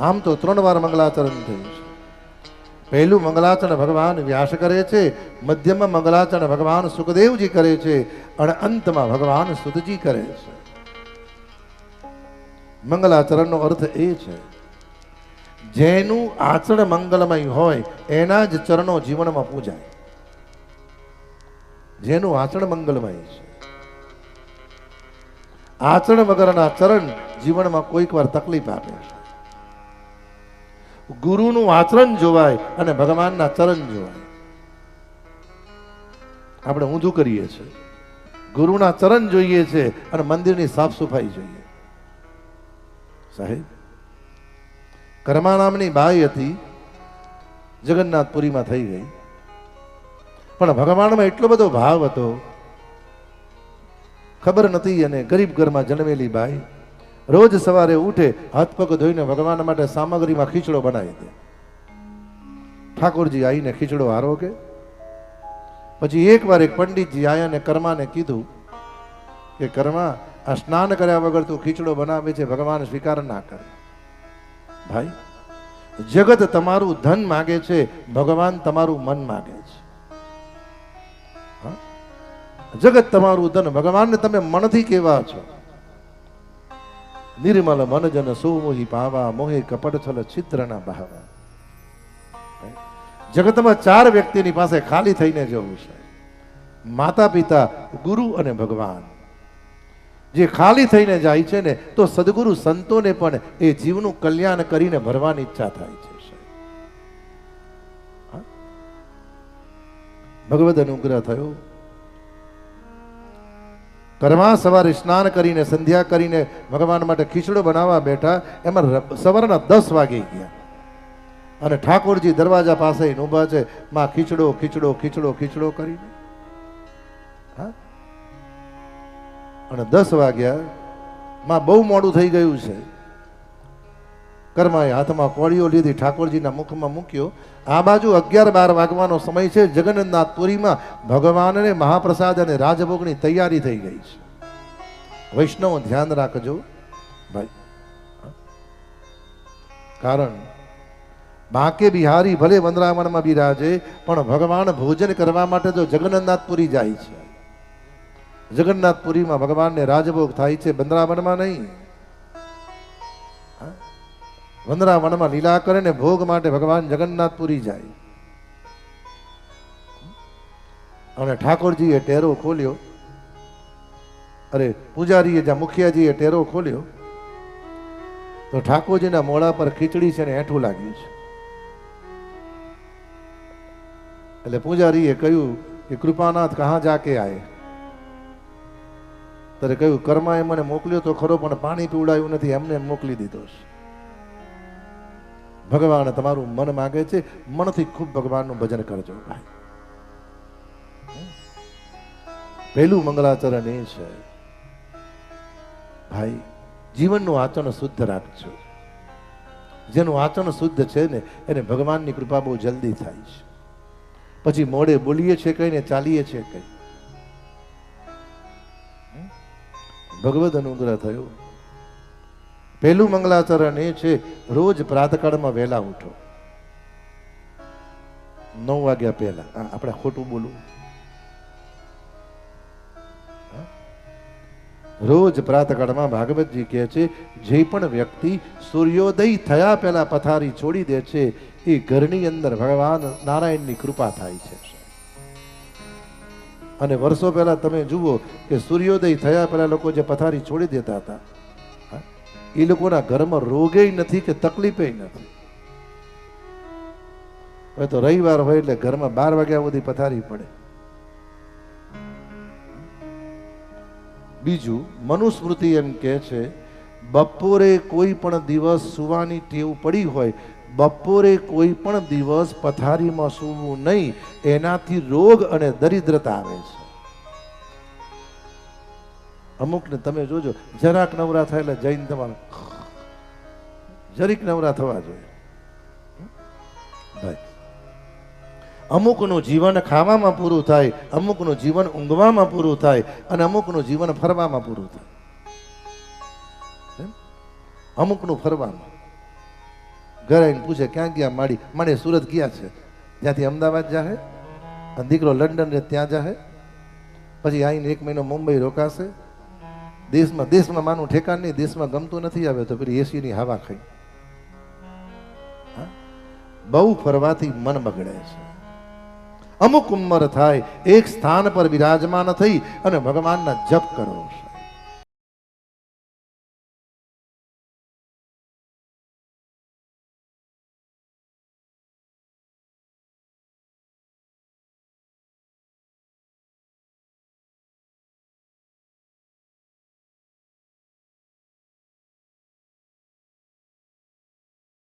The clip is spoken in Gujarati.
આમ તો ત્રણ વાર મંગલાચરણ થયું છે. પહેલું મંગલાચરણ ભગવાન વ્યાસ કરે છે, મધ્યમાં મંગલાચરણ ભગવાન સુખદેવજી કરે છે અને અંતમાં ભગવાન સુતજી કરે છે. મંગલાચરણનો અર્થ એ છે, જેનું આચરણ મંગલમય હોય, એના જ ચરણો જીવનમાં પૂજાય. જેનું આચરણ મંગલમય છે. આચરણ વગરના ચરણ જીવનમાં કોઈક વાર તકલીફ આપે છે. ગુરુનું આચરણ જોવાય અને ભગવાનના ચરણ જોવાય. આપણે ઊંધું કરીએ છીએ. ગુરુના ચરણ જોઈએ છે અને મંદિરની સાફ સફાઈ જોઈએ. સાહેબ, કર્મા નામની બાઈ હતી, જગન્નાથપુરીમાં થઈ ગઈ. પણ ભગવાનમાં એટલો બધો ભાવ હતો, ખબર નથી અને ગરીબ ઘરમાં જન્મેલી બાઈ રોજ સવારે ઉઠે, હાથ પગ ધોઈને ભગવાન માટે સામગ્રીમાં ખીચડો બનાવી દે. ઠાકોરજી આવીને ખીચડો હારો કે? પછી એકવાર એક પંડિતજી આયા ને કર્માને કીધું કે, કર્મા, આ સ્નાન કર્યા વગર તું ખીચડો બનાવે છે, ભગવાન સ્વીકાર ના કરે. ભાઈ, જગત તમારું ધન માગે છે, ભગવાન તમારું મન માગે છે? જગત તમારું ધન ભગવાનને તમે મનથી કેવા છો. નિર્મલ મનજન સુમોહી પાવા મોહે કપડથલ છિદ્રના બહાવા. જગતમાં ચાર વ્યક્તિની પાસે ખાલી થઈને જવું છે. માતા પિતા ગુરુ અને ભગવાન. જે ખાલી થઈને જાય છે ને, તો સદગુરુ સંતોને પણ એ જીવનું કલ્યાણ કરીને ભરવાની ઈચ્છા થાય છે? ભગવદ અનુગ્રહ થયો. કર્મા સવારે સ્નાન કરીને, સંધ્યા કરીને ભગવાન માટે ખીચડો બનાવવા બેઠા, એમાં સવારના દસ વાગી ગયા. અને ઠાકોરજી દરવાજા પાસે ઊભા છે, માં, ખીચડો ખીચડો ખીચડો ખીચડો કરીને. હા? અને દસ વાગ્યા, માં, બહુ મોડું થઈ ગયું છે. કર્માએ હાથમાં કોળીઓ લીધી, ઠાકોરજીના મુખમાં મૂક્યો. આ બાજુ અગિયાર બાર વાગવાનો સમય છે જગન્નાથ પુરીમાં ભગવાનને મહાપ્રસાદ અને રાજભોગની તૈયારી થઈ ગઈ છે. વૈષ્ણવ ધ્યાન રાખજો. ભાઈ કારણ, બાકે બિહારી ભલે વંદરાવણમાં બિરાજે પણ ભગવાન ભોજન કરવા માટે તો જગન્નાથપુરી જાય છે. જગન્નાથપુરીમાં ભગવાનને રાજભોગ થાય છે વંદરાવણમાં નહીં? વૃંદાવનમાં લીલા કરે ને ભોગ માટે ભગવાન જગન્નાથપુરી જાય. અને ઠાકોરજીએ ટેરો ખોલ્યો. અરે પૂજારીએ જ્યાં મુખિયાજીએ ટેરો ખોલ્યો, તો ઠાકોરજીના મોડા પર ખીચડી છે ને હેઠું લાગ્યું છે. એટલે પૂજારીએ કહ્યું કે કૃપાનાથ કહા જાકે આયે? ત્યારે કહ્યું, કર્માએ મને મોકલ્યો તો ખરો, પણ પાણી પીવડાયું નથી, એમને મોકલી દીધો છે. ભગવાન તમારું મન માગે છે, મનથી ખૂબ ભગવાનનું ભજન કરજો ભાઈ. પહેલું મંગલાચરણ એ છે, ભાઈ, જીવનનું આચરણ શુદ્ધ રાખજો. જેનું આચરણ શુદ્ધ છે ને, એને ભગવાનની કૃપા બહુ જલ્દી થાય છે. પછી મોડે બોલીએ છે કઈ ને ચાલીએ છીએ કઈ. ભગવદ અનુગ્રહ થયો. પહેલું મંગલાચરણ એ છે, રોજ પ્રાતકાળમાં વહેલા ઉઠો. નવ વાગ્યા પહેલા. આપણે ખોટું બોલવું રોજ પ્રાતકાળમાં ભાગવતજી કહે છે, જે પણ વ્યક્તિ સૂર્યોદય થયા પહેલા પથારી છોડી દે છે, એ ઘરની અંદર ભગવાન નારાયણની કૃપા થાય છે. અને વર્ષો પહેલા તમે જુઓ કે સૂર્યોદય થયા પહેલા લોકો જે પથારી છોડી દેતા હતા એ લોકોના ઘરમાં રોગે નથી કે તકલીફે નથી. હવે તો રવિવાર હોય એટલે ઘરમાં બાર વાગ્યા સુધી પથારી પડે. બીજું, મનુસ્મૃતિ એમ કહે છે, બપોરે કોઈ પણ દિવસ સુવાની ટેવ પડી હોય, બપોરે કોઈ પણ દિવસ પથારીમાં સૂવું નહીં, એનાથી રોગ અને દરિદ્રતા આવે છે. અમુકને તમે જોજો, જરાક નવરા થાય એટલે જૈન તમારે જરીક નવરા થવા જોઈએ. ભાઈ, અમુકનું જીવન ખાવામાં પૂરું થાય, અમુકનું જીવન ઊંઘવામાં પૂરું થાય, અને અમુકનું જીવન ફરવામાં પૂરું થાય? અમુકનું ફરવામાં. ઘરે આવીને પૂછે, ક્યાં ગયા માડી? મને સુરત ગયા છે. ત્યાંથી અમદાવાદ જાહે? અને દીકરો લંડન રે ત્યાં જાહે? પછી આવીને એક મહિનો મુંબઈ રોકાશે? દેશમાં દેશમાં માનું ઠેકાણ નહીં, દેશમાં ગમતું નથી, આવે તો પછી એસીની હવા ખાઈ. બહુ ફરવાથી મન બગડે છે. અમુક ઉંમર થાય, એક સ્થાન પર બિરાજમાન થઈ અને ભગવાનના જપ કરો